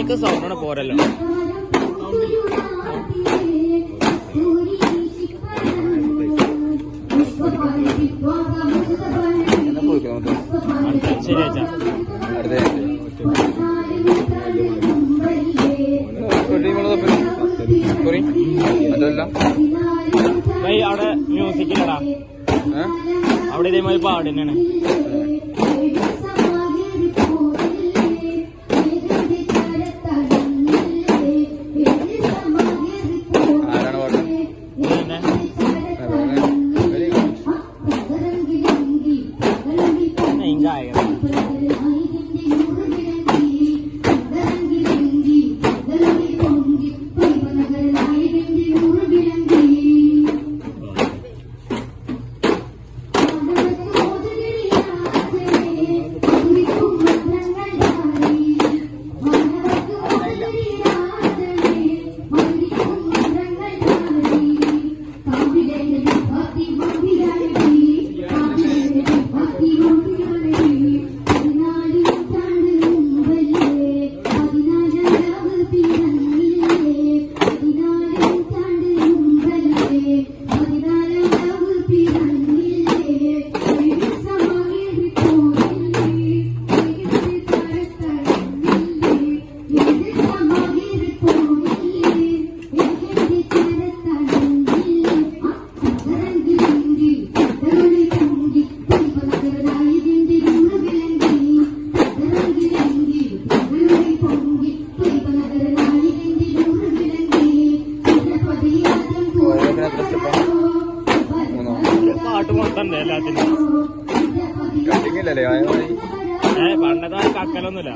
Mic സൗണ്ടാണ് പോരല്ലോ. അതല്ല ഭൈ അവിടെ മ്യൂസിക്കില്ലടാ. അവിടെ ഇതേമാതിരി പാടുന്നതാണ് ได้ครับ പാട്ട് മൊത്തം എല്ലാത്തിനും? കട്ടിങ് ഇല്ലല്ലേ ആയ? ഏ പണ്ടത്തെ കക്കലൊന്നുമില്ല.